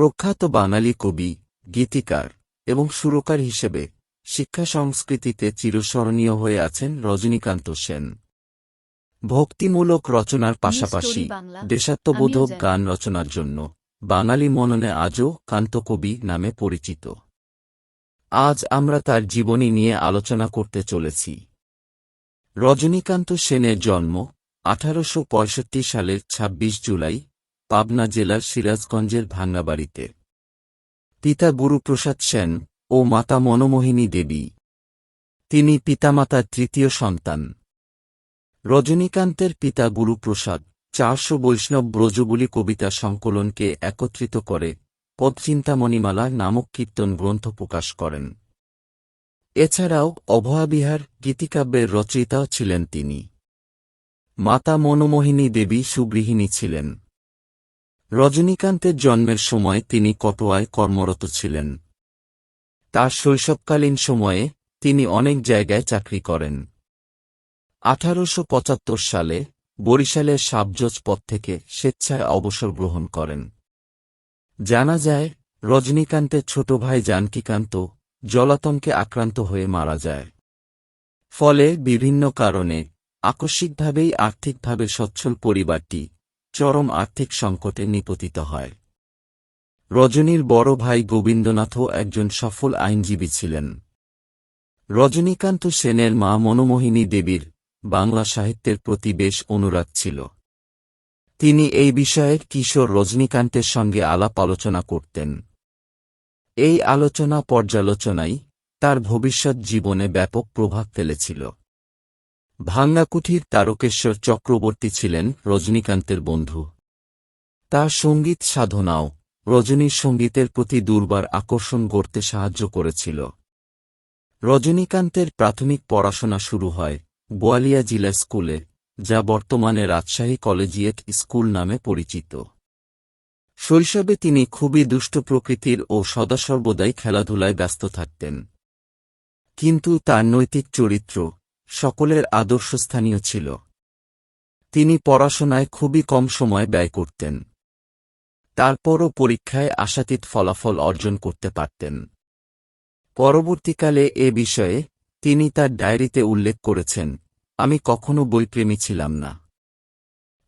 প্রখ্যাত বাঙালি কবি গীতিকার এবং সুরকার হিসেবে শিক্ষা সংস্কৃতিতে চিরস্মরণীয় হয়ে আছেন রজনীকান্ত সেন। ভক্তিমূলক রচনার পাশাপাশি দেশাত্মবোধক গান রচনার জন্য বাঙালি মননে আজও কান্তকবি নামে পরিচিত। আজ আমরা তার জীবনী নিয়ে আলোচনা করতে চলেছি। রজনীকান্ত সেনের জন্ম আঠারোশ পঁয়ষট্টি সালের ২৬ জুলাই পাবনা জেলার সিরাজগঞ্জের ভাঙ্গাবাড়িতে। পিতা গুরুপ্রসাদ সেন ও মাতা মনোমোহিনী দেবী। তিনি পিতামাতার তৃতীয় সন্তান। রজনীকান্তের পিতা গুরুপ্রসাদ চারশো বৈষ্ণব ব্রজবুলি কবিতা সংকলনকে একত্রিত করে পদচিন্তামণিমালা নামক কীর্তন গ্রন্থ প্রকাশ করেন। এছাড়াও অভয়াবিহার গীতিকাব্যের রচয়িতাও ছিলেন তিনি। মাতা মনোমোহিনী দেবী সুগৃহিণী ছিলেন। রজনীকান্তের জন্মের সময় তিনি কটোয়ায় কর্মরত ছিলেন। তার শৈশবকালীন সময়ে তিনি অনেক জায়গায় চাকরি করেন। আঠারোশ পঁচাত্তর সালে বরিশালের সাবজজ পদ থেকে স্বেচ্ছায় অবসর গ্রহণ করেন। জানা যায়, রজনীকান্তের ছোট ভাই জানকীকান্ত জলাতঙ্কে আক্রান্ত হয়ে মারা যায়। ফলে বিভিন্ন কারণে আকস্মিকভাবেই আর্থিকভাবে সচ্ছল পরিবারটি চরম আর্থিক সংকটে নিপতিত হয়। রজনীর বড় ভাই গোবিন্দনাথও একজন সফল আইনজীবী ছিলেন। রজনীকান্ত সেনের মা মনোমোহিনী দেবীর বাংলা সাহিত্যের প্রতি বেশ অনুরাগ ছিল। তিনি এই বিষয়ে কিশোর রজনীকান্তের সঙ্গে আলাপ আলোচনা করতেন। এই আলোচনা পর্যালোচনাই তার ভবিষ্যৎ জীবনে ব্যাপক প্রভাব ফেলেছিল। ভাঙ্গাকুঠির তারকেশ্বর চক্রবর্তী ছিলেন রজনীকান্তের বন্ধু। তার সংগীত সাধনাও রজনীর সঙ্গীতের প্রতি দুর্বার আকর্ষণ গড়তে সাহায্য করেছিল। রজনীকান্তের প্রাথমিক পড়াশোনা শুরু হয় বোয়ালিয়া জিলা স্কুলে, যা বর্তমানে রাজশাহী কলেজিয়েট স্কুল নামে পরিচিত। শৈশবে তিনি খুবই দুষ্ট প্রকৃতির ও সদাসর্বদাই খেলাধুলায় ব্যস্ত থাকতেন। কিন্তু তার নৈতিক চরিত্র সকলের আদর্শস্থানীয় ছিল। তিনি পড়াশোনায় খুবই কম সময় ব্যয় করতেন। তারপরও পরীক্ষায় আশাতীত ফলাফল অর্জন করতে পারতেন। পরবর্তীকালে এ বিষয়ে তিনি তার ডায়েরিতে উল্লেখ করেছেন, আমি কখনো বইপ্রেমী ছিলাম না।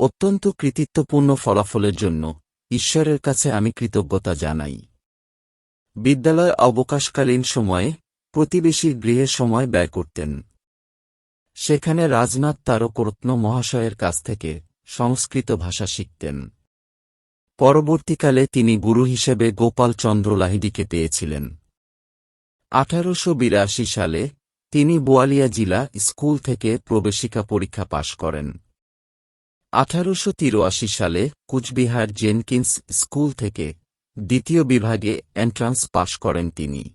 অত্যন্ত কৃতিত্বপূর্ণ ফলাফলের জন্য ঈশ্বরের কাছে আমি কৃতজ্ঞতা জানাই। বিদ্যালয় অবকাশকালীন সময়ে প্রতিবেশীর গৃহে সময় ব্যয় করতেন। সেখানে রাজনাথ তারকরত্ন মহাশয়ের কাছ থেকে সংস্কৃত ভাষা শিখতেন। পরবর্তীকালে তিনি গুরু হিসেবে গোপাল চন্দ্র লাহিড়িকে পেয়েছিলেন। আঠারোশ বিরাশি সালে তিনি বোয়ালিয়া জিলা স্কুল থেকে প্রবেশিকা পরীক্ষা পাশ করেন। আঠারোশো সালে কুচবিহার জেনকিন্স স্কুল থেকে দ্বিতীয় বিভাগে এন্ট্রান্স পাশ করেন তিনি।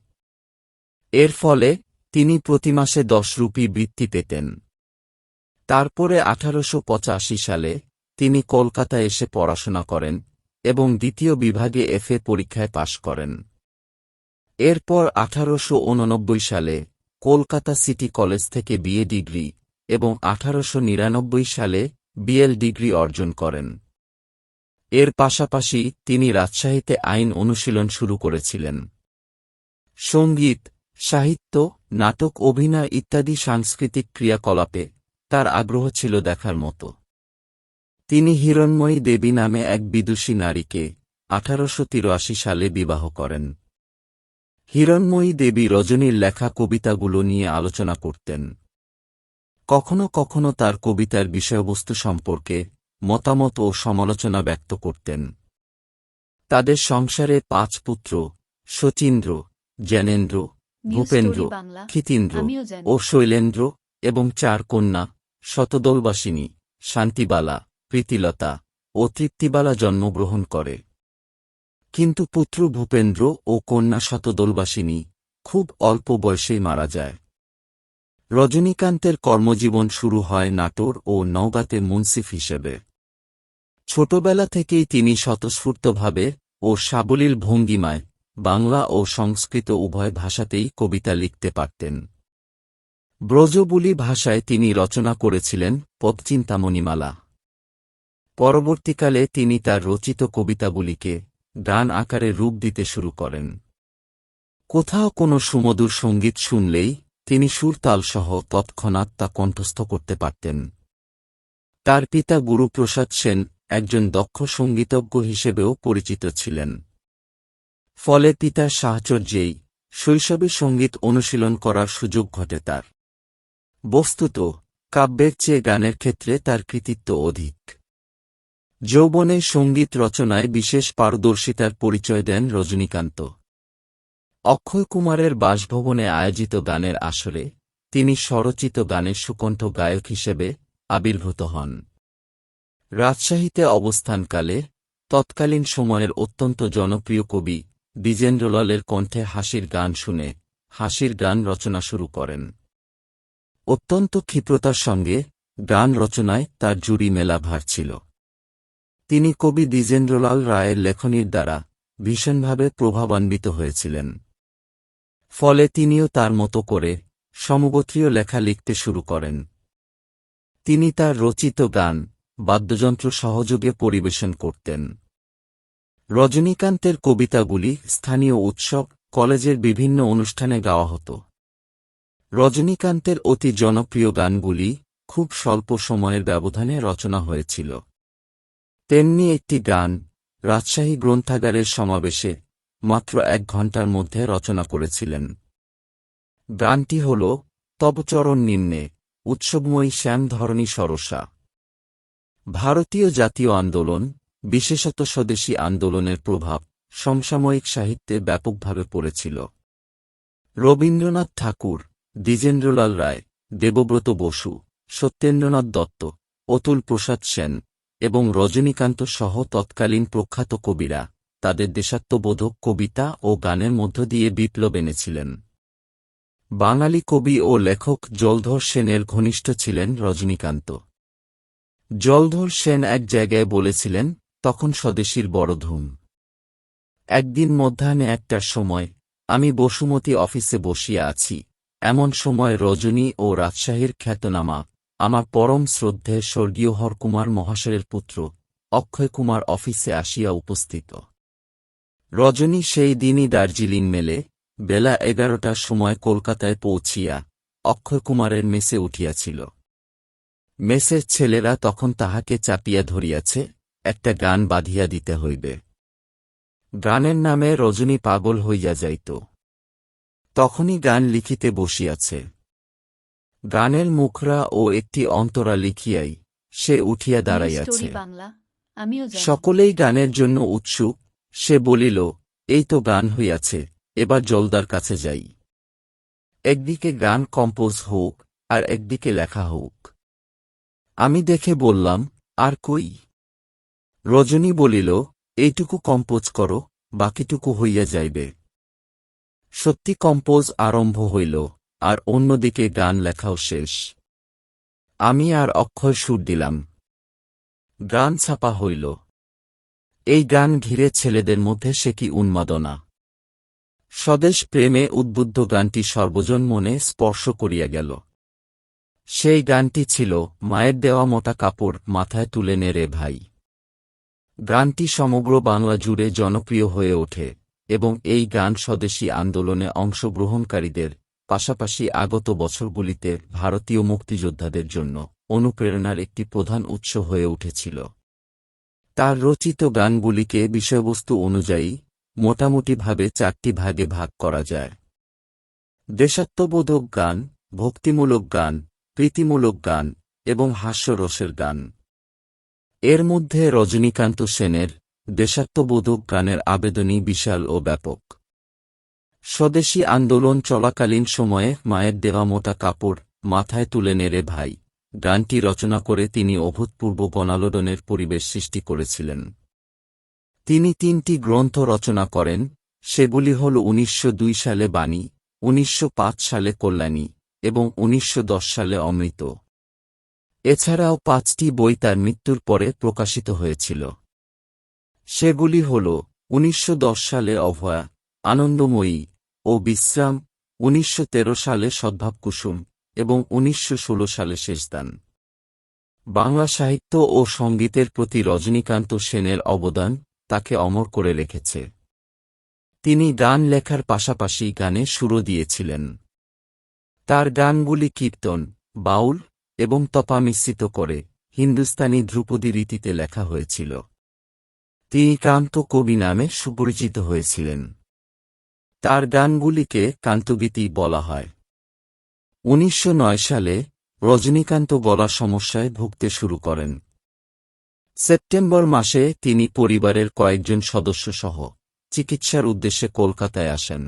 এর ফলে তিনি প্রতি মাসে দশ রুপি বৃত্তি পেতেন। তারপরে আঠারোশো পঁচাশি সালে তিনি কলকাতা এসে পড়াশোনা করেন এবং দ্বিতীয় বিভাগে এফএ পরীক্ষায় পাশ করেন। এরপর আঠারোশ উননব্বই সালে কলকাতা সিটি কলেজ থেকে বিএ ডিগ্রি এবং আঠারোশ নিরানব্বই সালে বিএল ডিগ্রি অর্জন করেন। এর পাশাপাশি তিনি রাজশাহীতে আইন অনুশীলন শুরু করেছিলেন। সংগীত, সাহিত্য নাটক, অভিনয় ইত্যাদি সাংস্কৃতিক ক্রিয়াকলাপে তার আগ্রহ ছিল দেখার মতো। তিনি হিরণময়ী দেবী নামে এক বিদুষী নারীকে আঠারোশো সালে বিবাহ করেন। হিরণময়ী দেবী রজনীর লেখা কবিতাগুলো নিয়ে আলোচনা করতেন। কখনো কখনো তার কবিতার বিষয়বস্তু সম্পর্কে মতামত ও সমালোচনা ব্যক্ত করতেন। তাদের সংসারে পাঁচ পুত্র, শচীন্দ্র, জ্ঞানেন্দ্র ভূপেন্দ্র ক্ষিতীন্দ্র ও শৈলেন্দ্র এবং চার কন্যা শতদলবাসিনী শান্তিবালা প্রীতিলতা ও তৃপ্তিবালা জন্মগ্রহণ করে। কিন্তু পুত্র ভূপেন্দ্র ও কন্যা শতদলবাসিনী খুব অল্প বয়সেই মারা যায়। রজনীকান্তের কর্মজীবন শুরু হয় নাটোর ও নওগাঁতে মুন্সিফ হিসেবে। ছোটবেলা থেকেই তিনি স্বতঃস্ফূর্তভাবে ও সাবলীল ভঙ্গিমায় বাংলা ও সংস্কৃত উভয় ভাষাতেই কবিতা লিখতে পারতেন। ব্রজবুলি ভাষায় তিনি রচনা করেছিলেন পদচিন্তামণিমালা। পরবর্তীকালে তিনি তার রচিত কবিতাগুলিকে গান আকারে রূপ দিতে শুরু করেন। কোথাও কোনো সুমধুর সংগীত শুনলেই তিনি সুরতালসহ তৎক্ষণাৎ তা কণ্ঠস্থ করতে পারতেন। তার পিতা গুরুপ্রসাদ সেন একজন দক্ষ সঙ্গীতজ্ঞ হিসেবেও পরিচিত ছিলেন। ফলে পিতার সাহচর্যেই শৈশবে সংগীত অনুশীলন করার সুযোগ ঘটে তার। বস্তুত, কাব্যের চেয়ে গানের ক্ষেত্রে তার কৃতিত্ব অধিক। যৌবনে সংগীত রচনায় বিশেষ পারদর্শিতার পরিচয় দেন রজনীকান্ত। অক্ষয় কুমারের বাসভবনে আয়োজিত গানের আসরে তিনি স্বরচিত গানের সুকণ্ঠ গায়ক হিসেবে আবির্ভূত হন। রাজশাহীতে অবস্থানকালে তৎকালীন সময়ের অত্যন্ত জনপ্রিয় কবি দ্বিজেন্দ্রলালের কণ্ঠে হাসির গান শুনে হাসির গান রচনা শুরু করেন। অত্যন্ত ক্ষিপ্রতার সঙ্গে গান রচনায় তার জুড়ি মেলা ভার ছিল। তিনি কবি দ্বিজেন্দ্রলাল রায়ের লেখনীর দ্বারা ভীষণভাবে প্রভাবান্বিত হয়েছিলেন। ফলে তিনিও তার মতো করে সমগোত্রীয় লেখা লিখতে শুরু করেন। তিনি তার রচিত গান বাদ্যযন্ত্র সহযোগে পরিবেশন করতেন। রজনীকান্তের কবিতাগুলি স্থানীয় উৎসব, কলেজের বিভিন্ন অনুষ্ঠানে গাওয়া হতো। রজনীকান্তের অতি জনপ্রিয় গানগুলি খুব স্বল্প সময়ের ব্যবধানে রচনা হয়েছিল। তেমনি একটি গান রাজশাহী গ্রন্থাগারের সমাবেশে মাত্র এক ঘণ্টার মধ্যে রচনা করেছিলেন। গানটি হল তবচরণ নিম্নে, উৎসবময়ী শ্যাম ধরণী সরসা। ভারতীয় জাতীয় আন্দোলন বিশেষত স্বদেশী আন্দোলনের প্রভাব সমসাময়িক সাহিত্যে ব্যাপকভাবে পড়েছিল। রবীন্দ্রনাথ ঠাকুর, দ্বিজেন্দ্রলাল রায়, দেবব্রত বসু, সত্যেন্দ্রনাথ দত্ত, অতুল প্রসাদ সেন এবং রজনীকান্ত সহ তৎকালীন প্রখ্যাত কবিরা তাদের দেশাত্মবোধক কবিতা ও গানের মধ্য দিয়ে বিপ্লব এনেছিলেন। বাঙালি কবি ও লেখক জলধর সেনের ঘনিষ্ঠ ছিলেন রজনীকান্ত। জলধর সেন এক জায়গায় বলেছিলেন তখন স্বদেশীর বড় ধুম। একদিন মধ্যাহ্নে একটার সময় আমি বসুমতী অফিসে বসিয়া আছি। এমন সময় রজনী ও রাজশাহীর খ্যাতনামা, আমার পরম শ্রদ্ধে স্বর্গীয় হরকুমার মহাশয়ের পুত্র, অক্ষয় কুমার অফিসে আসিয়া উপস্থিত। রজনী সেই দিনই দার্জিলিং মেলে, বেলা এগারোটার সময় কলকাতায় পৌঁছিয়া অক্ষয় কুমারের মেসে উঠিয়াছিল। মেসের ছেলেরা তখন তাহাকে চাপিয়া ধরিয়াছে একটা গান বাঁধিয়া দিতে হইবে। গানের নামে রজনী পাগল হইয়া যাইত। তখনই গান লিখিতে বসিয়াছে। গানের মুখরা ও একটি অন্তরা লিখিয়াই সে উঠিয়া দাঁড়াইয়াছে। সকলেই গানের জন্য উৎসুক। সে বলিল এই তো গান হইয়াছে এবার জলদার কাছে যাই। একদিকে গান কম্পোজ হোক আর একদিকে লেখা হোক। আমি দেখে বললাম আর কই? রজনী বলিল, এইটুকু কম্পোজ করো, বাকিটুকু হইয়া যাইবে। সত্যি কম্পোজ আরম্ভ হইল, আর অন্যদিকে গান লেখাও শেষ। আমি আর অক্ষয় সুর দিলাম। গান ছাপা হইল। এই গান ঘিরে ছেলেদের মধ্যে সে কি উন্মাদনা। স্বদেশ প্রেমে উদ্বুদ্ধ গানটি সর্বজন মনে স্পর্শ করিয়া গেল। সেই গানটি ছিল, মায়ের দেওয়া মোটা কাপড় মাথায় তুলে নে রে ভাই। গানটি সমগ্র বাংলা জুড়ে জনপ্রিয় হয়ে ওঠে, এবং এই গান স্বদেশী আন্দোলনে অংশগ্রহণকারীদের, পাশাপাশি আগত বছরগুলিতে ভারতীয় মুক্তিযোদ্ধাদের জন্য অনুপ্রেরণার একটি প্রধান উৎস হয়ে উঠেছিল। তার রচিত গানগুলিকে বিষয়বস্তু অনুযায়ী মোটামুটিভাবে চারটি ভাগে ভাগ করা যায়। দেশাত্মবোধক গান, ভক্তিমূলক গান, প্রীতিমূলক গান এবং হাস্যরসের গান। এর মধ্যে রজনীকান্ত সেনের দেশাত্মবোধক গানের আবেদনই বিশাল ও ব্যাপক। স্বদেশী আন্দোলন চলাকালীন সময়ে মায়ের দেওয়া মোটা কাপড় মাথায় তুলে নেড়ে ভাই, গানটি রচনা করে তিনি অভূতপূর্ব গণালোড়নের পরিবেশ সৃষ্টি করেছিলেন। তিনি তিনটি গ্রন্থ রচনা করেন, সেগুলি হল উনিশশো দুই সালে বাণী, উনিশশো পাঁচ সালে কল্যাণী এবং উনিশশো দশ সালে অমৃত। এছাড়াও পাঁচটি বই তার মৃত্যুর পরে প্রকাশিত হয়েছিল। সেগুলি হল উনিশশো দশ সালে অভয়া, আনন্দময়ী ও বিশ্রাম, উনিশশো তেরো সালে সদ্ভাব কুসুম এবং উনিশশো ষোলো সালে শেষদান। বাংলা সাহিত্য ও সঙ্গীতের প্রতি রজনীকান্ত সেনের অবদান তাকে অমর করে রেখেছে। তিনি গান লেখার পাশাপাশি গানে সুরও দিয়েছিলেন। তার গানগুলি কীর্তন, বাউল এবং তপা মিশ্রিত করে হিন্দুস্তানি ধ্রুপদী রীতিতে লেখা হয়েছিল। তিনি কান্ত কবি নামে সুপরিচিত হয়েছিলেন। তার গানগুলিকে কান্তগীতি বলা হয়। উনিশশো নয় সালে রজনীকান্ত গলা সমস্যায় ভুগতে শুরু করেন। সেপ্টেম্বর মাসে তিনি পরিবারের কয়েকজন সদস্য সহ চিকিৎসার উদ্দেশ্যে কলকাতায় আসেন।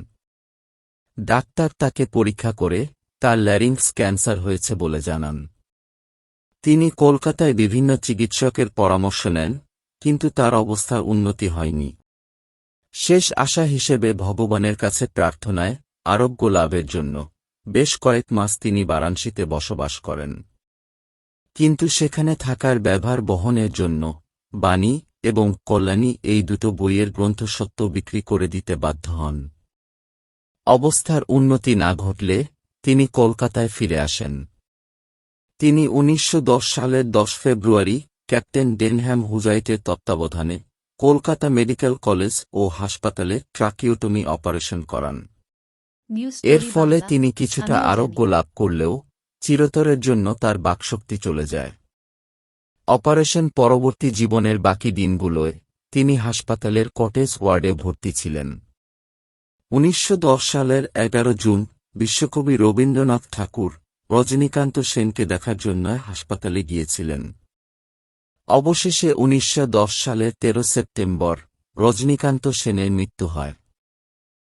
ডাক্তার তাকে পরীক্ষা করে তার ল্যারিংস ক্যান্সার হয়েছে বলে জানান। তিনি কলকাতায় বিভিন্ন চিকিৎসকের পরামর্শ নেন, কিন্তু তার অবস্থার উন্নতি হয়নি। শেষ আশা হিসেবে ভগবানের কাছে প্রার্থনায়, আরোগ্য লাভের জন্য, বেশ কয়েক মাস তিনি বারাণসীতে বসবাস করেন। কিন্তু সেখানে থাকার ব্যবহার বহনের জন্য, বাণী এবং কল্যাণী এই দুটো বইয়ের গ্রন্থসত্ত্ব বিক্রি করে দিতে বাধ্য হন। অবস্থার উন্নতি না ঘটলে, তিনি কলকাতায় ফিরে আসেন। তিনি উনিশশো দশ সালের দশ ফেব্রুয়ারি ক্যাপ্টেন ডেনহ্যাম হুজাইটের তত্ত্বাবধানে কলকাতা মেডিকেল কলেজ ও হাসপাতালে ট্রাকিওটমি অপারেশন করান। এর ফলে তিনি কিছুটা আরোগ্য লাভ করলেও চিরতরের জন্য তার বাকশক্তি চলে যায়। অপারেশন পরবর্তী জীবনের বাকি দিনগুলোয় তিনি হাসপাতালের কটেজ ওয়ার্ডে ভর্তি ছিলেন। উনিশশো দশ সালের এগারো জুন বিশ্বকবি রবীন্দ্রনাথ ঠাকুর রজনীকান্ত সেনকে দেখার জন্য হাসপাতালে গিয়েছিলেন। অবশেষে উনিশশো দশ সালের তেরো সেপ্টেম্বর রজনীকান্ত সেনের মৃত্যু হয়।